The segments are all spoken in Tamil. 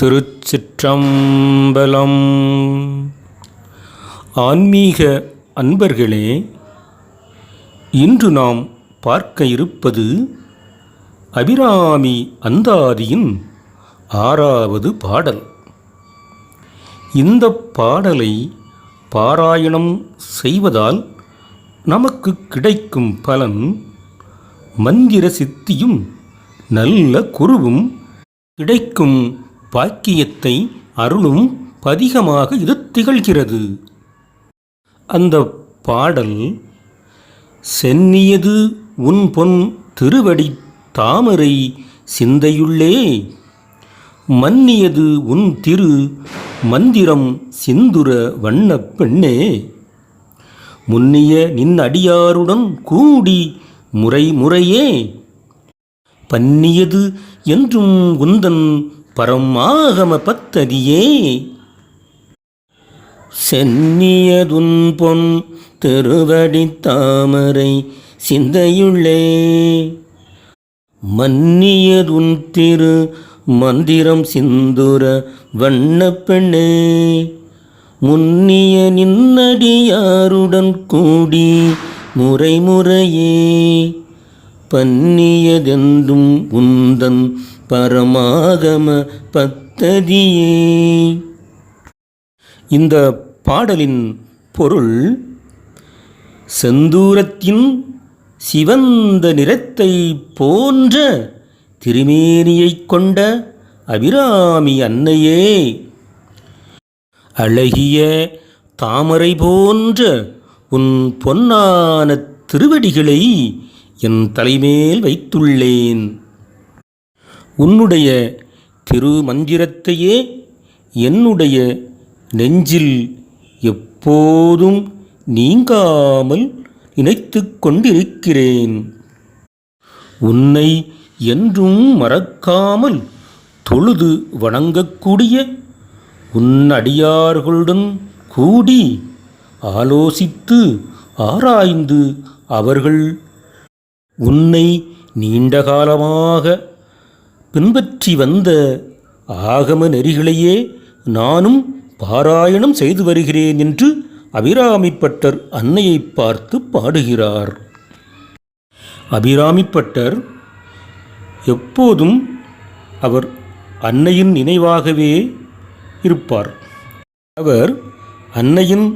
திருச்சிற்றம்பலம். ஆன்மீக அன்பர்களே இன்று நாம் பார்க்க இருப்பது அபிராமி அந்தாதியின் ஆறாவது பாடல். இந்த பாடலை பாராயணம் செய்வதால் நமக்கு கிடைக்கும் பலன் மந்திர சித்தியும் நல்ல குருவும் கிடைக்கும். பாக்கியத்தை அருளும் பதிகமாக இது திகழ்கிறது. அந்த பாடல் சென்னியது உன் பொன் திருவடி தாமரை சிந்தையுள்ளே மன்னியது உன் திரு மந்திரம் சிந்துர வண்ணப் பெண்ணே. முன்னிய நின் அடியாருடன் கூடி முறை முறையே. பன்னியது என்றும் உந்தன் பரமாகம பத்ததியே சென்னியதுன் பொன் தெருவடி தாமரை சிந்தையுள்ளே. மன்னியதுன் திரு மந்திரம் சிந்துர வண்ணப்பெண்ணே முன்னிய நின்னடியாருடன் கூடி முறை முறையே பன்னியதெந்தும் உந்தன் பரமாகம பத்ததியே. இந்த பாடலின் பொருள் செந்தூரத்தின் சிவந்த நிறத்தை போன்ற திருமேனியைக் கொண்ட அபிராமி அன்னையே. அழகிய தாமரை போன்ற உன் பொன்னான திருவடிகளை என் தலைமேல் வைத்துள்ளேன். உன்னுடைய திருமந்திரத்தையே என்னுடைய நெஞ்சில் எப்போதும் நீங்காமல் நினைத்து கொண்டிருக்கிறேன். உன்னை என்றும் மறக்காமல் தொழுது வணங்கக்கூடிய உன் அடியார்களுடன் கூடி ஆலோசித்து ஆராய்ந்து அவர்கள் உன்னை நீண்ட காலமாக பின்பற்றி வந்த ஆகம நெறிகளையே நானும் பாராயணம் செய்து வருகிறேன் என்று அபிராமிப்பட்டர் அன்னையை பார்த்து பாடுகிறார். அபிராமிப்பட்டர் எப்போதும் அவர் அன்னையின் நினைவாகவே இருப்பார். அவர் அன்னையின்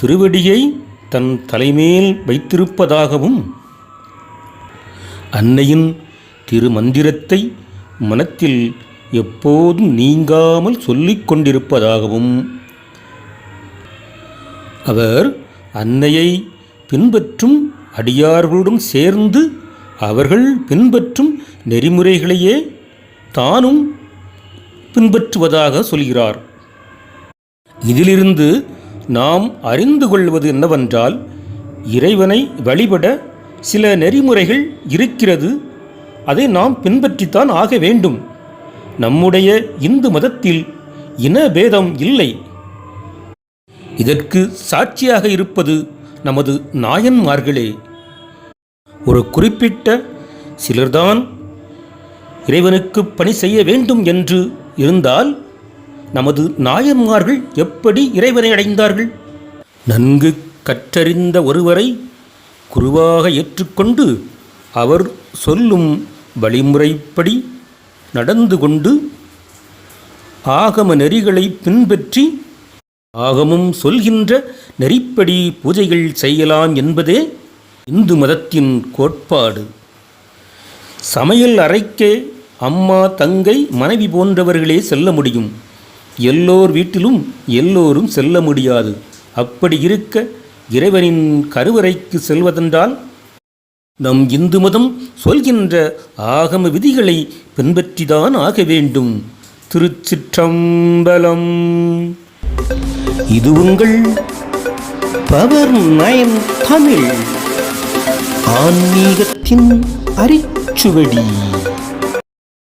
திருவடியை தன் தலைமேல் வைத்திருப்பதாகவும் அன்னையின் திருமந்திரத்தை மனத்தில் எப்போதும் நீங்காமல் சொல்லிக் கொண்டிருப்பதாகவும் அவர் அன்னையை பின்பற்றும் அடியார்களுடன் சேர்ந்து அவர்கள் பின்பற்றும் நெறிமுறைகளையே தானும் பின்பற்றுவதாக சொல்கிறார். இதிலிருந்து நாம் அறிந்து கொள்வது என்னவென்றால் இறைவனை வழிபட சில நெறிமுறைகள் இருக்கிறது. அதை நாம் பின்பற்றித்தான் ஆக வேண்டும். நம்முடைய இந்து மதத்தில் இனபேதம் இல்லை. இதற்கு சாட்சியாக இருப்பது நமது நாயன்மார்களே. ஒரு குறிப்பிட்ட சிலர்தான் இறைவனுக்கு பணி செய்ய வேண்டும் என்று இருந்தால் நமது நாயன்மார்கள் எப்படி இறைவனை அடைந்தார்கள்? நன்கு கற்றறிந்த ஒருவரை குருவாக ஏற்றுக்கொண்டு அவர் சொல்லும் வழிமுறைப்படி நடந்து கொண்டு ஆகம நெறிகளை பின்பற்றி ஆகமும் சொல்கின்ற நெறிப்படி பூஜைகள் செய்யலாம் என்பதே இந்து மதத்தின் கோட்பாடு. சமையல் அறைக்கே அம்மா தங்கை மனைவி போன்றவர்களே செல்ல முடியும். எல்லோர் வீட்டிலும் எல்லோரும் செல்ல முடியாது. அப்படி இருக்க இறைவனின் கருவறைக்கு செல்வதென்றால் நம் இந்து மதம் சொல்கின்ற ஆகம விதிகளை பின்பற்றிதான் ஆக வேண்டும். திருச்சிற்றம்பலம். இது உங்கள் பவர் நயன் தமிழ். ஆன்மீகத்தின் அரிச்சுவடி.